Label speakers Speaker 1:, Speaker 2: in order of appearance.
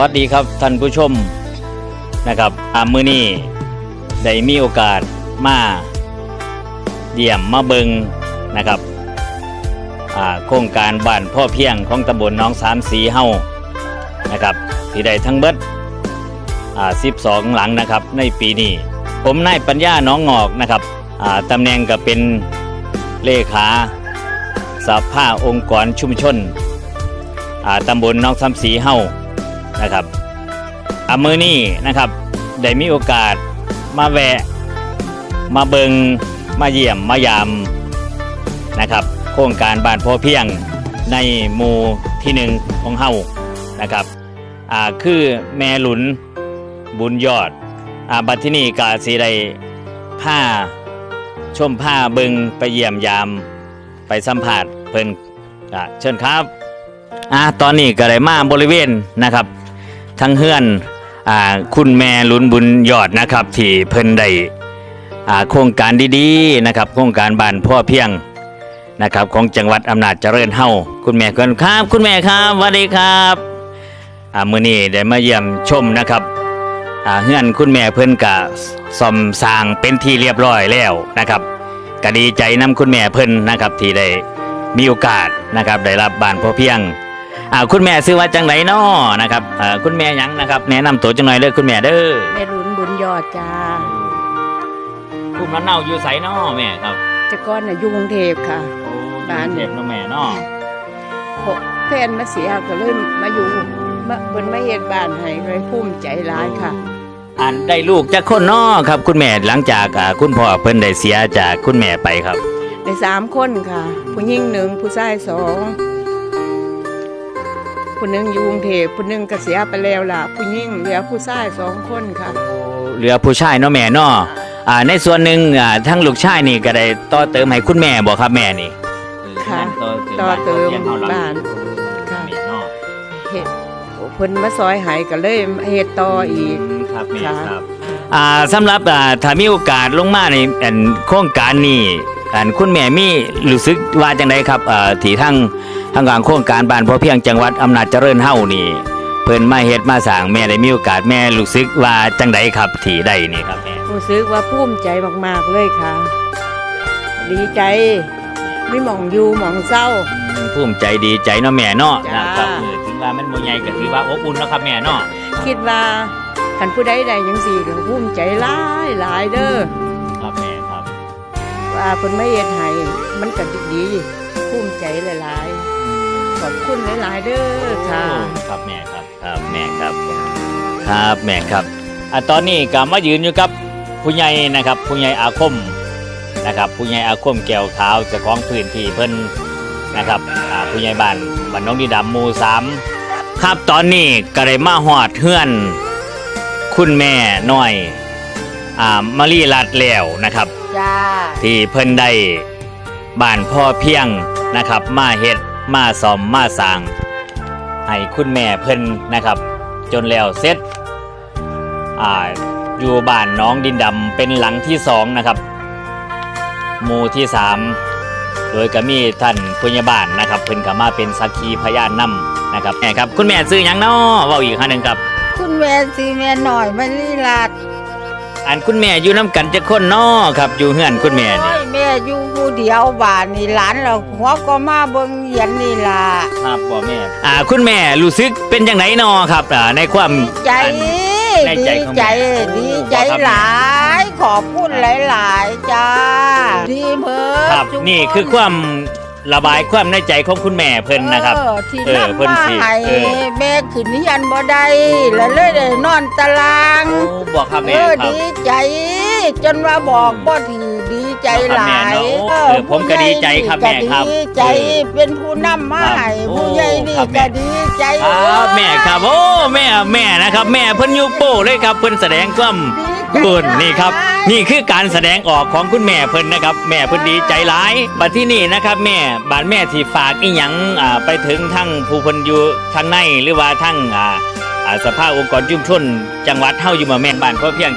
Speaker 1: วัสดีครับท่านผู้ชมนะครับอามือนี้ได้มีโอกาสมาเยี่ยมมาเบิงนะครับโครงการบ้านพ่อเพียงของตำบลน้องสามสีเฮานะครับที่ได้ทั้งเบิดอ่า12หลังนะครับในปีนี้ ผมนายปัญญาน้องงอกนะครับตำแหน่งก็เป็นเลขาสภาองค์กรชุมชนตำบลน้องสามสีเฮา นะครับอามือนี้นะครับได้มีโอกาสมาแวะ มาเบิงมาเยี่ยมมายามนะครับ โครงการบ้านพอเพียงในหมู่ที่หนึ่งของเฮานะครับอ่าคือแม่หลุนบุญยอดอ่าบัดที่นี่กาสีไดผ้าชมผ้าเบิงไปเยี่ยมยามไปสัมผัสเพิ่นอ่าเชิญครับอ่าตอนนี้ก็ได้มาบริเวณนะครับ ทั้งเฮือนอ่าคุณแม่ลุนบุญยอดนะครับที่เพิ่นได้อ่าโครงการดีๆนะครับ โครงการบ้านพ่อเพียงนะครับของจังหวัดอำนาจเจริญเฮาคุณแม่กันครับ คุณแม่ครับสวัสดีครับอ่ามื้อนี้ได้มาเยี่ยมชมนะครับอ่าเฮือนคุณแม่เพิ่นกะซ่อมสร้างเป็นที่เรียบร้อยแล้วนะครับก็ดีใจนํคุณแม่เพิ่นนะครับที่ได้มีโอกาสนะครับได้รับบ้านพ่อเพียง อ่าคุณแม่ซื้อว่าจังไหนน้อนะครับอ่าคุณแม่หยังนะครับ แนะนำตัวจังหน่อยเลยคุณแม่เด้อ
Speaker 2: แม่รุนบุญยอดจ้า
Speaker 1: คุณน้ำเน่าอยู่ไสน้อแม่ครับ
Speaker 2: แต่ก่อนน่ะอยู่กรุงเทพค่ะ
Speaker 1: โอ้
Speaker 2: บ้าน
Speaker 1: เจ็บน้อแม่น้อ
Speaker 2: พวกแฟนมาเสียก็เลยมาอยู่มาเพิ่นมาเฮ็ดบ้านให้เลยภูมิใจหลายค่ะ
Speaker 1: อ่านได้ลูกจากคนน้อครับ คุณแม่หลังจากอ่าคุณพ่อเพิ่นได้เสียจากคุณแม่ไปครับ
Speaker 2: ได้สามคนค่ะ ผู้หญิงหนึ่งผู้ชายสอง ผู้หนึ่งอยู่กรุงเทพผู้หนึ่งก็เสียไปแล้วล่ะ ผู้หญิงเหลือผู้ชายสองคนค่ะ
Speaker 1: เหลือผู้ชายเน้อแม่น้ออ่าในส่วนหนึ่งอ่าทั้งลูกชายนี่ก็ได้ต่อเติมให้คุณแม่บอกครับแม่นี่
Speaker 2: ค่ะ
Speaker 1: ต่อ
Speaker 2: ต่อเติม
Speaker 1: บ้านพ่อเพียงเฮหลัง
Speaker 2: บ้านค่ะ
Speaker 1: แม่น้อ
Speaker 2: เฮ็ดเพิ่นมาซอยให้ก็เลยเฮ็ดต่ออีก
Speaker 1: ครับแม่
Speaker 2: ค่ะ
Speaker 1: ครับ อ่าสำหรับอ่าถ้ามีโอกาสลงมาในอันโครงการนี้อันคุณแม่มีรู้สึกว่าจังไดครับอ่าที่ทั้ง ทางการโครงการบ้านพอเพียงจังหวัดอำนาจเจริญเฮานี่เพิ่นมาเฮ็ดมาสร้างแม่ได้มีโอกาสแม่รู้สึกว่าจังไดครับที่ได้นี่ครับแม่
Speaker 2: รู้สึกว่าภูมิใจมากๆเลยค่ะ ดีใจไม่หมองอยู่หมองเศร้า
Speaker 1: ภูมิใจดีใจเนาะแม่เนาะ
Speaker 2: จ้า
Speaker 1: นะครับเออถึงว่ามันบ่ใหญ่ก็ถือว่าอบอุ่นเนาะครับแม่เนาะ
Speaker 2: คิดว่าคันผู้ใดใดยังสี่ก็ภูมิใจหลายหลายเด้อ
Speaker 1: ครับแม่ครับ
Speaker 2: ว่าเพิ่นไม่เฮ็ดให้มันก็ดี ภูมิใจหลายๆ ขอบคุณหลายๆเด้อค่ะ
Speaker 1: ครับแม่ครับครับแม่ครับ ครับแม่ครับอะตอนนี้ก็มายืนอยู่กับผู้ใหญ่นะครับ ผู้ใหญ่อาคมนะครับ ผู้ใหญ่อาคมแก้วขาวเจ้าของพื้นที่เพิ่นนะครับอ่าผู้ใหญ่บ้านบ้านน้องดีดำหมู่สามครับตอนนี้ก็ได้มาหอดเฮือน คุณแม่น้อยอ่ามารีรัดแล้วนะครับ
Speaker 2: จ้า
Speaker 1: ที่เพิ่นได้บ้านพ่อเพียง นะครับ มาเฮ็ดมาซ่อมมาสร้างให้คุณแม่เพิ่นนะครับ จนแล้วเสร็จอ่าอยู่บ้านน้องดินดำเป็นหลังที่สองนะครับหมู่ที่สามโดยก็มีท่านพยาบาลนะครับ เพิ่นก็มาเป็นสักขีพยานนำนะครับแม่ครับ คุณแม่ซื้อหยังเนาะเว้าอีกครั้งหนึ่งครับ
Speaker 3: คุณแม่สีแม่หน่อยไม่ลีลาด
Speaker 1: อันคุณแม่อยู่น้ำกันจะคนเนาะครับ อยู่เฮือนคุณแม่
Speaker 3: โอ้
Speaker 1: นี่
Speaker 3: ยแม่อยู่ผู้เดียวบ้านนี่หลานเราหัวก็มาเบิ่งเหยียนนี่ล่ะ
Speaker 1: ครับพ่อแม่อ่าคุณแม่รู้สึกเป็นจังไดเนาะครับอ่าในความ
Speaker 3: ใจ
Speaker 1: อันใน
Speaker 3: ดี
Speaker 1: ใจของแม่
Speaker 3: ใจ
Speaker 1: โอ้
Speaker 3: ดีใจ
Speaker 1: ครับ
Speaker 3: หลาย ขอบคุณหลาย ๆ จ้า ดีเพิ่
Speaker 1: ครับ
Speaker 3: ทุก
Speaker 1: นี่คือความ ระบายความในใจของคุณแม่เพิ่นนะครับ
Speaker 3: เออที่
Speaker 1: เออเพิ่
Speaker 3: นำ
Speaker 1: น
Speaker 3: มา
Speaker 1: สิ
Speaker 3: ให้
Speaker 1: เออ
Speaker 3: แม่ขึ้นเฮียนบ่ได้แล้วเลยได้นอนตาราง
Speaker 1: โอ้บอกครับ
Speaker 3: เอ
Speaker 1: แม่
Speaker 3: อ
Speaker 1: ครับ
Speaker 3: ดีใจ จนว่าบอกบ่ถือดีใจหลาย
Speaker 1: ครับแม่เนาะเออผมก็ดีใจครับแม่ครับ
Speaker 3: ดีใจเป็นผู้นำมาให้
Speaker 1: ครับ
Speaker 3: ผู้ใหญ่นี่
Speaker 1: โอ้ครับแม่
Speaker 3: ก็ดีใจ
Speaker 1: ครับแม่ครับโอ้แม่แม่นะครับ แม่เพิ่นยุโป้เลยครับเพิ่นแสดงความ
Speaker 3: ดีใจ
Speaker 1: คุณนี่ครับ นี่คือการแสดงออกของคุณแม่เพิ่นนะครับ แม่เพิ่นดีใจหลายบัดที่นี่นะครับ แม่บานแม่ที่ฝากอีหยังอ่าไปถึงทั้งผู้เพิ่นอยู่ทางในหรือว่าทั้งอ่าอ่าสภาองค์กรชุมชนจังหวัดเฮาอยู่มาแม่บ้านพ่อเพียง